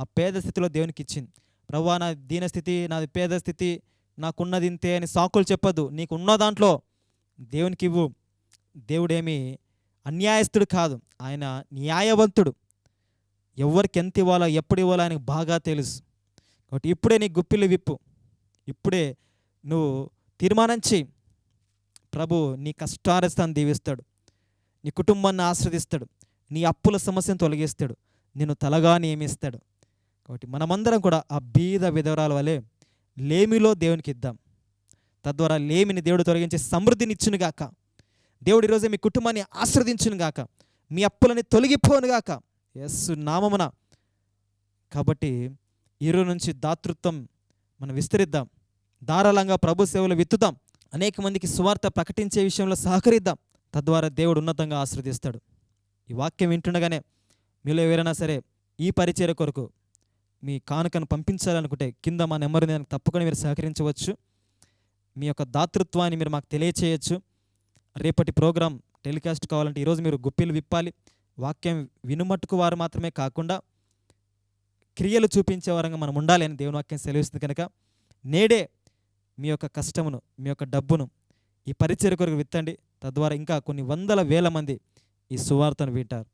ఆ పేద స్థితిలో దేవునికి ఇచ్చింది. ప్రభా నా దీన స్థితి నాది పేద స్థితి నాకున్నది ఇంతే అని సాకులు చెప్పద్దు. నీకు ఉన్న దాంట్లో దేవునికి ఇవ్వు. దేవుడేమి అన్యాయస్తుడు కాదు. ఆయన న్యాయవంతుడు. ఎవరికి ఎంత ఇవ్వాలో ఎప్పుడు ఇవ్వాలో ఆయనకు బాగా తెలుసు. కాబట్టి ఇప్పుడే నీ గుప్పిలు విప్పు. ఇప్పుడే నువ్వు తీర్మానం చేయి ప్రభు నీ కష్టారస్థాన్ని దీవిస్తాడు. నీ కుటుంబాన్ని ఆశ్రదిస్తాడు. నీ అప్పుల సమస్యను తొలగిస్తాడు. నిన్ను తలగా నియమిస్తాడు. కాబట్టి మనమందరం కూడా ఆ బీద విధవరాల వలె లేమిలో దేవునికి ఇద్దాం. తద్వారా లేమిని దేవుడు తొలగించి సమృద్ధినిచ్చునుగాక దేవుడు ఈరోజు మీ కుటుంబాన్ని ఆశ్రదించునుగాక మీ అప్పులని తొలగిపోనుగాక యస్సు నామమున. కాబట్టి ఈరోజు నుంచి దాతృత్వం మనం విస్తరిద్దాం. ధారాళంగా ప్రభు సేవలు విత్తుదాం. అనేక మందికి సువార్త ప్రకటించే విషయంలో సహకరిద్దాం. తద్వారా దేవుడు ఉన్నతంగా ఆశ్రదిస్తాడు ఈ వాక్యం వింటుండగానే మీలో ఎవరైనా సరే ఈ పరిచయ కొరకు మీ కానుకను పంపించాలనుకుంటే కింద మా నెంబర్ దానికి తప్పకుండా మీరు సహకరించవచ్చు. మీ యొక్క దాతృత్వాన్ని మీరు మాకు తెలియచేయచ్చు. రేపటి ప్రోగ్రాం టెలికాస్ట్ కావాలంటే ఈరోజు మీరు గుప్పిలు విప్పాలి. వాక్యం వినుమట్టుకు వారు మాత్రమే కాకుండా క్రియలు చూపించే వారంగా మనం ఉండాలి అని దేవుని వాక్యం సెలవిస్తుంది కనుక నేడే మీ యొక్క కష్టమును మీ యొక్క డబ్బును ఈ పరిచయ కొరకు విత్తండి. తద్వారా ఇంకా కొన్ని వందల వేల మంది ఈ సువార్తను వింటారు.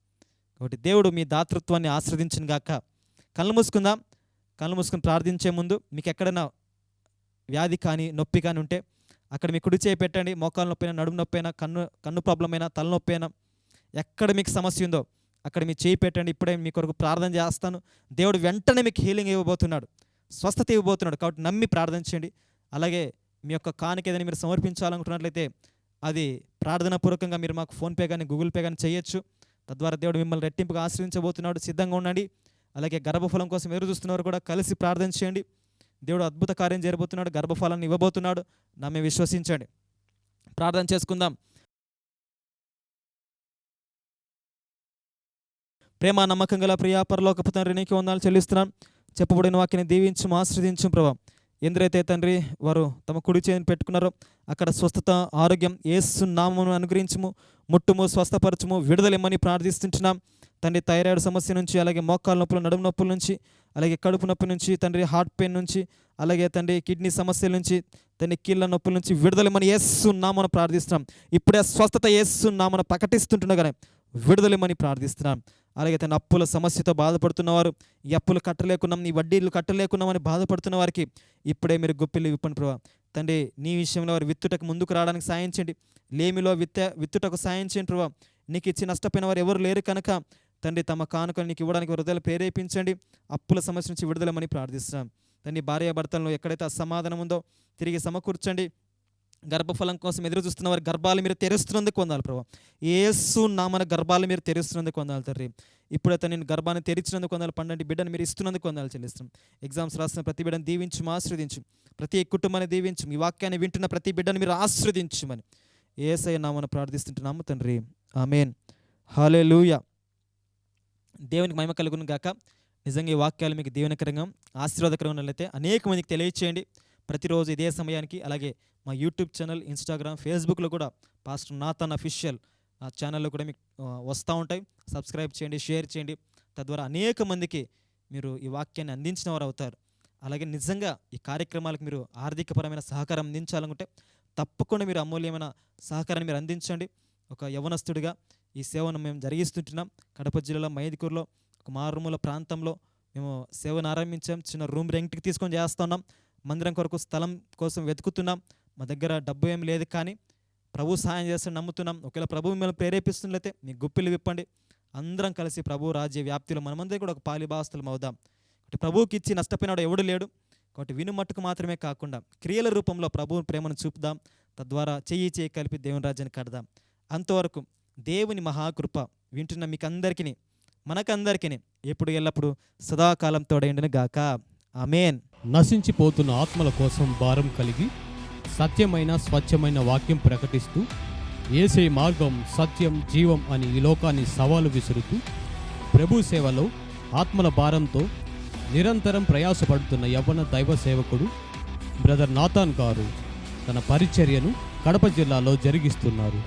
కాబట్టి దేవుడు మీ దాతృత్వాన్ని ఆశ్రదించిన గాక కళ్ళు మూసుకుందాం. కళ్ళు మూసుకుని ప్రార్థించే ముందు మీకు ఎక్కడైనా వ్యాధి కానీ నొప్పి కానీ ఉంటే అక్కడ మీ కుడి చేయి పెట్టండి. మోకాలు నొప్పైనా నడుము నొప్పైనా కన్ను కన్ను ప్రాబ్లం అయినా తలనొప్పి అయినా ఎక్కడ మీకు సమస్య ఉందో అక్కడ మీరు చేయి పెట్టండి ఇప్పుడే మీ కొరకు ప్రార్థన చేస్తాను. దేవుడు వెంటనే మీకు హీలింగ్ ఇవ్వబోతున్నాడు. స్వస్థత ఇవ్వబోతున్నాడు కాబట్టి నమ్మి ప్రార్థన చేయండి. అలాగే మీ యొక్క కానుక ఏదైనా మీరు సమర్పించాలనుకున్నట్లయితే అది ప్రార్థనాపూర్వకంగా మీరు మాకు ఫోన్పే కానీ గూగుల్ పే కానీ చేయొచ్చు. తద్వారా దేవుడు మిమ్మల్ని రెట్టింపుగా ఆశ్రయించబోతున్నాడు సిద్ధంగా ఉండండి. అలాగే గర్భఫలం కోసం ఎదురు చూస్తున్నవారు కూడా కలిసి ప్రార్థన చేయండి. దేవుడు అద్భుత కార్యం చేయబోతున్నాడు గర్భఫలాన్ని ఇవ్వబోతున్నాడు. నమ్మి విశ్వసించండి. ప్రార్థన చేసుకుందాం. ప్రేమ నమ్మకం గల ప్రియా పరలోకపు తండ్రి నీకు వందాలు చెల్లిస్తున్నాను చెప్పబడిన వాకిని దీవించు ఆశ్రదించు ప్రభా. ఎందరైతే తండ్రి వారు తమ కుడి చేతిని పెట్టుకున్నారో అక్కడ స్వస్థత ఆరోగ్యం ఏసు నామమును అనుగ్రహించము ముట్టుము స్వస్థపరచము విడుదలెమ్మని ప్రార్థిస్తుంటున్నాం. తండ్రి థైరాయిడ్ సమస్య నుంచి అలాగే మోకాల నొప్పులు నడుము నొప్పుల నుంచి అలాగే కడుపు నొప్పి నుంచి తండ్రి హార్ట్ పెయిన్ నుంచి అలాగే తండ్రి కిడ్నీ సమస్యల నుంచి తండ్రి కీళ్ళ నొప్పుల నుంచి విడుదలమని ఏస్తున్నామని ప్రార్థిస్తున్నాం. ఇప్పుడే స్వస్థత ఏస్తున్నామని ప్రకటిస్తుంటుండగానే విడుదలమని ప్రార్థిస్తున్నాం. అలాగే తన అప్పుల సమస్యతో బాధపడుతున్నవారు ఈ అప్పులు కట్టలేకున్నాం నీ వడ్డీలు కట్టలేకున్నామని బాధపడుతున్న వారికి ఇప్పుడే మీరు గుప్పిల్లు విప్పండి ప్రభా. తండ్రి నీ విషయంలో వారు విత్తుటకు ముందుకు రావడానికి సాయం చేయండి. లేమిలో విత్త విత్తుటకు సాయం చేయండి ప్రభా. నీకు ఇచ్చి నష్టపోయిన వారు ఎవరు లేరు కనుక తండ్రి తమ కానుకలు నీకు ఇవ్వడానికి హృదయాలు ప్రేరేపించండి. అప్పుల సమస్య నుంచి విడుదలమని ప్రార్థిస్తున్నాం. తండ్రి భార్యాభర్తలను ఎక్కడైతే అసమాధానం ఉందో తిరిగి సమకూర్చండి. గర్భఫలం కోసం ఎదురు చూస్తున్న వారి గర్భాలు మీరు తెరుస్తున్నందుకు కొందాలి ప్రభా. ఏసు నామన గర్భాలు మీరు తెరుస్తున్నందుకు పొందాలి తండ్రి. ఇప్పుడైతే నేను గర్భాన్ని తెరిచినందుకు కొందాలి పండండి బిడ్డను మీరు ఇస్తున్నందుకు కొందాలి చెల్లిస్తాం ఎగ్జామ్స్ రాసిన ప్రతి బిడ్డను దీవించు ఆశ్రదించు ప్రతి కుటుంబాన్ని దీవించు మీ వాక్యాన్ని వింటున్న ప్రతి బిడ్డను మీరు ఆశ్రదించుమని ఏసఐ నామను ప్రార్థిస్తుంటున్నాము తండ్రి. ఆమెన్. హాలే దేవునికి మహిమ కలుగును గాక. నిజంగా ఈ వాక్యాలు మీకు దీవెనకరంగా ఆశీర్వాదకరంగా ఉన్నట్లయితే అనేక మందికి తెలియచేయండి. ప్రతిరోజు ఇదే సమయానికి అలాగే మా యూట్యూబ్ ఛానల్ ఇన్స్టాగ్రామ్ ఫేస్బుక్లో కూడా పాస్టర్ నాథన్ అఫీషియల్ ఆ ఛానల్లో కూడా మీకు వస్తూ ఉంటాయి. సబ్స్క్రైబ్ చేయండి షేర్ చేయండి. తద్వారా అనేక మందికి మీరు ఈ వాక్యాన్ని అందించిన వారు అవుతారు. అలాగే నిజంగా ఈ కార్యక్రమాలకు మీరు ఆర్థికపరమైన సహకారం అందించాలనుకుంటే తప్పకుండా మీరు అమూల్యమైన సహకారాన్ని మీరు అందించండి. ఒక యవనస్తుడిగా ఈ సేవను మేము జరిగిస్తుంటున్నాం. కడప జిల్లాలో మైదుకూరులో ఒక మారుమూల ప్రాంతంలో మేము సేవను ఆరంభించాం. చిన్న రూమ్ రెంట్కి తీసుకొని చేస్తున్నాం మందిరం కొరకు స్థలం కోసం వెతుకుతున్నాం. మా దగ్గర డబ్బు ఏం లేదు కానీ ప్రభు సహాయం చేస్తే నమ్ముతున్నాం. ఒకవేళ ప్రభు మిమ్మల్ని ప్రేరేపిస్తున్నట్లయితే మీ గుప్పిలు విప్పండి. అందరం కలిసి ప్రభు రాజ్య వ్యాప్తిలో మనమందరం కూడా ఒక పాలిభాస్తులం అవుదాం. కాబట్టి ప్రభువుకి ఇచ్చి నష్టపోయినాడు ఎవడు లేడు. కాబట్టి విను మట్టుకు మాత్రమే కాకుండా క్రియల రూపంలో ప్రభు ప్రేమను చూపుదాం. తద్వారా చెయ్యి చేయి కలిపి దేవుని రాజ్యాన్ని కడదాం. అంతవరకు దేవుని మహాకృప వింటున్న మీకందరికీ మనకందరికీ ఎప్పుడు ఎల్లప్పుడు సదాకాలం తోడైండును గాక ఆమెన్. నశించిపోతున్న ఆత్మల కోసం భారం కలిగి సత్యమైన స్వచ్ఛమైన వాక్యం ప్రకటిస్తూ ఏసే మార్గం సత్యం జీవం అని ఈ లోకాన్ని సవాలు విసురుతూ ప్రభు సేవలో ఆత్మల భారంతో నిరంతరం ప్రయాసపడుతున్న యవ్వన దైవ సేవకుడు బ్రదర్ నాథాన్ గారు తన పరిచర్యను కడప జిల్లాలో జరిగిస్తున్నారు.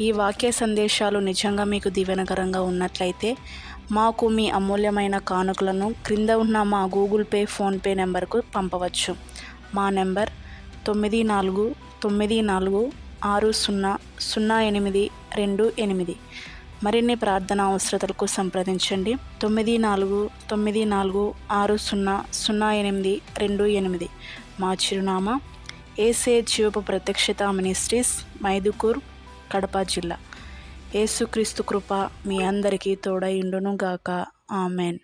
ఈ వాక్య సందేశాలు నిజంగా మీకు దీవెనకరంగా ఉన్నట్లయితే మాకు మీ అమూల్యమైన కానుకలను క్రింద ఉన్న మా గూగుల్ పే ఫోన్పే నెంబర్కు పంపవచ్చు. మా నెంబర్ తొమ్మిది నాలుగు తొమ్మిది నాలుగు ఆరు సున్నా సున్నా ఎనిమిది రెండు ఎనిమిది. మరిన్ని ప్రార్థన అవసరతలకు సంప్రదించండి. తొమ్మిది నాలుగు తొమ్మిది నాలుగు ఆరు సున్నా సున్నా ఎనిమిది రెండు ఎనిమిది. మా చిరునామా ఏసే జీవపు ప్రత్యక్షత మినిస్ట్రీస్ మైదుకూర్ కడప జిల్లా. యేసుక్రీస్తు కృప మీ అందరికీ తోడైండును గాక ఆమెన్.